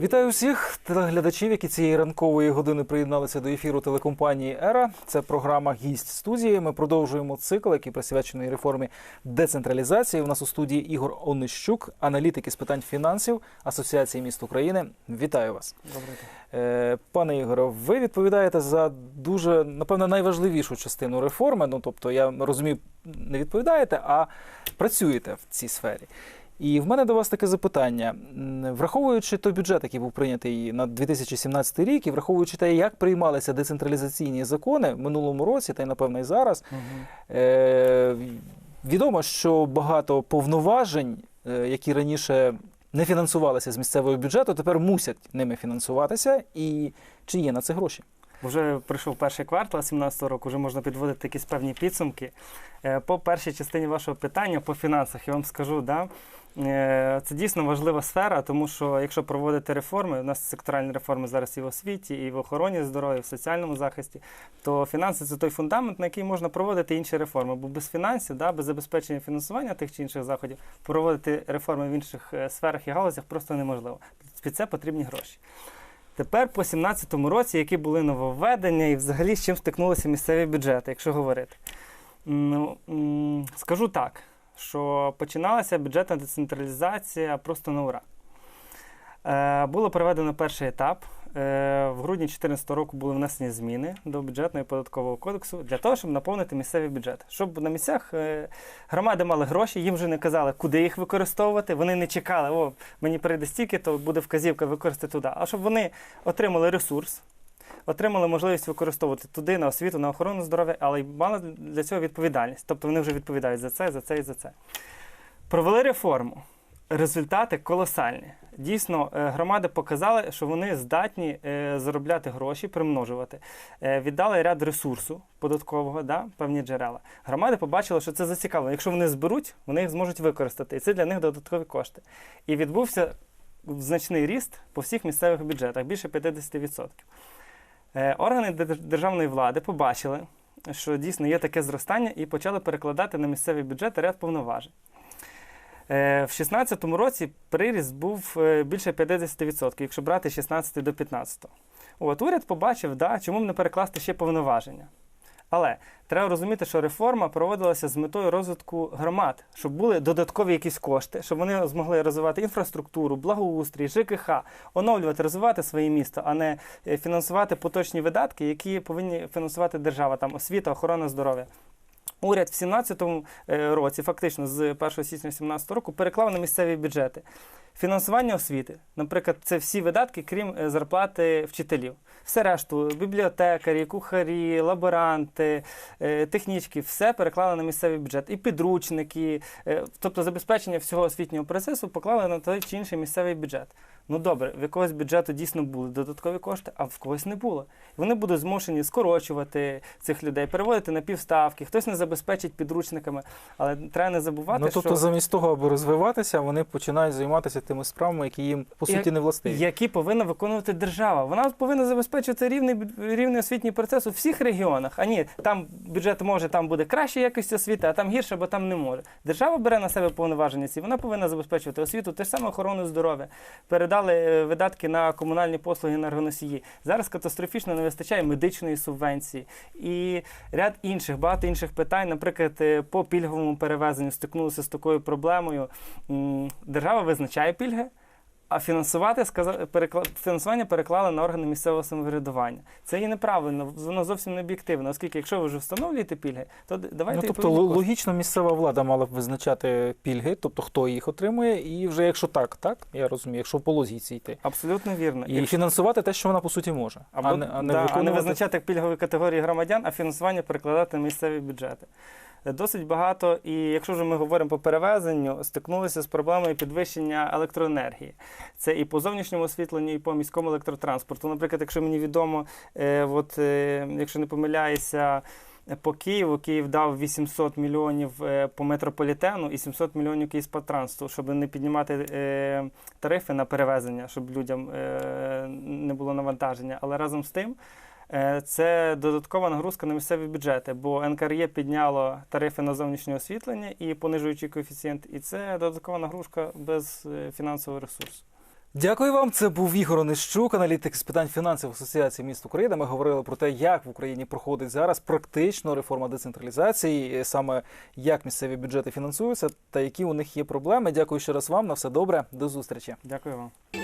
Вітаю всіх телеглядачів, які цієї ранкової години приєдналися до ефіру телекомпанії Ера. Це програма Гість студії. Ми продовжуємо цикл, який присвячений реформі децентралізації. У нас у студії Ігор Онищук, аналітик із питань фінансів Асоціації міст України. Вітаю вас, Добрий день. Е, пане Ігоре. Ви відповідаєте за дуже напевно найважливішу частину реформи. Ну тобто, я розумію, не відповідаєте, а працюєте в цій сфері. І в мене до вас таке запитання. Враховуючи той бюджет, який був прийнятий на 2017 рік, і враховуючи те, як приймалися децентралізаційні закони в минулому році, та й напевно і зараз, е- відомо, що багато повноважень, е, які раніше не фінансувалися з місцевого бюджету, тепер мусять ними фінансуватися. І чи є на це гроші? Вже прийшов перший квартал 2017 року, вже можна підводити якісь певні підсумки. Е, По першій частині вашого питання по фінансах, я вам скажу, да, е, це дійсно важлива сфера, тому що якщо проводити реформи, у нас секторальні реформи зараз і в освіті, і в охороні здоров'я, і в соціальному захисті, то фінанси це той фундамент, на який можна проводити інші реформи. Бо без фінансів, да, без забезпечення фінансування тих чи інших заходів, проводити реформи в інших е, сферах і галузях просто неможливо. Під це потрібні гроші. Тепер по 2017 році, які були нововведення і взагалі з чим стикнулися місцеві бюджети, якщо говорити. Ну, скажу так, що починалася бюджетна децентралізація просто на ура. Е, було проведено перший етап. Е, в грудні 2014 року були внесені зміни до бюджетного і податкового кодексу для того, щоб наповнити місцевий бюджет. Щоб на місцях е, громади мали гроші, їм вже не казали, куди їх використовувати. Вони не чекали, о, мені прийде стільки, то буде вказівка використати туди. А щоб вони отримали ресурс, отримали можливість використовувати туди на освіту, на охорону здоров'я, але й мали для цього відповідальність. Тобто вони вже відповідають за це, за це і за це. Провели реформу. Результати колосальні. Дійсно, е, громади показали, що вони здатні е, заробляти гроші, примножувати. Е, Віддали ряд ресурсу податкового, да, певні джерела. Громади побачили, що це зацікавлено. Якщо вони зберуть, вони їх зможуть використати. І це для них додаткові кошти. І відбувся значний ріст по всіх місцевих бюджетах, більше 50%. Е, Органи державної влади побачили, що дійсно є таке зростання, і почали перекладати на місцеві бюджети ряд повноважень. Е, В 2016 році приріст був е, більше 50%, якщо брати з 16 до 15. От уряд побачив, да, чому б не перекласти ще повноваження. Але треба розуміти, що реформа проводилася з метою розвитку громад, щоб були додаткові якісь кошти, щоб вони змогли розвивати інфраструктуру, благоустрій, ЖКХ, оновлювати, розвивати своє місто, а не е, фінансувати поточні видатки, які повинні фінансувати держава, там освіта, охорона здоров'я. Уряд в 2017 е, році, фактично з 1 січня 2017 року, переклав на місцеві бюджети. Фінансування освіти, наприклад, це всі видатки, крім е, зарплати вчителів. Все решту, бібліотекарі, кухарі, лаборанти, е, технічки, все переклали на місцевий бюджет. І підручники, тобто забезпечення всього освітнього процесу поклали на той чи інший місцевий бюджет. Ну добре, в якогось бюджету дійсно були додаткові кошти, а в когось не було. Вони будуть змушені скорочувати цих людей, переводити на півставки, хтось не забезпечить підручниками. Але треба не забувати, ну тобто, що замість того, аби розвиватися, вони починають займатися тими справами, які їм по суті не властиві. які повинна виконувати держава. Вона повинна забезпечувати рівний, рівний освітній процес у всіх регіонах. А ні, там бюджет може там буде краще якість освіти, а там гірше, бо там не може. Держава бере на себе повноваження ці. Вона повинна забезпечувати освіту, те ж саме охорону здоров'я. Передали е, видатки на комунальні послуги енергоносії. Зараз катастрофічно не вистачає медичної субвенції і ряд інших, багато інших питань. Наприклад, е, по пільговому перевезенню стикнулися з такою проблемою. Держава визначає пільги. А фінансувати фінансування переклали на органи місцевого самоврядування. Це є неправильно, воно зовсім не об'єктивно, оскільки якщо ви вже встановлюєте пільги, то давайте Ну, тобто логічно місцева влада мала б визначати пільги, тобто хто їх отримує, і вже якщо так, так я розумію, якщо по логіці йти. абсолютно вірно. І Якщо- фінансувати те, що вона по суті може, або, а не, а не да, а не визначати пільгові категорії громадян, а фінансування перекладати на місцеві бюджети. Досить багато, і якщо вже ми говоримо по перевезенню, стикнулися з проблемою підвищення електроенергії. Це і по зовнішньому освітленню, і по міському електротранспорту. Наприклад, якщо мені відомо, е, от, е, якщо не помиляюся, по Києву Київ дав 800 мільйонів е, по метрополітену і 700 мільйонів Київспотрансу, щоб не піднімати е, тарифи на перевезення, щоб людям е, не було навантаження. Але разом з тим. Е, Це додаткова нагрузка на місцеві бюджети, бо НКРЄ підняло тарифи на зовнішнє освітлення і понижуючий коефіцієнт, і це додаткова нагрузка без е, фінансового ресурсу. Дякую вам. Це був Ігор Онищук, аналітик з питань фінансів Асоціації міст України. Ми говорили про те, як в Україні проходить зараз практично реформа децентралізації, саме як місцеві бюджети фінансуються та які у них є проблеми. Дякую ще раз вам. На все добре. До зустрічі. Дякую вам.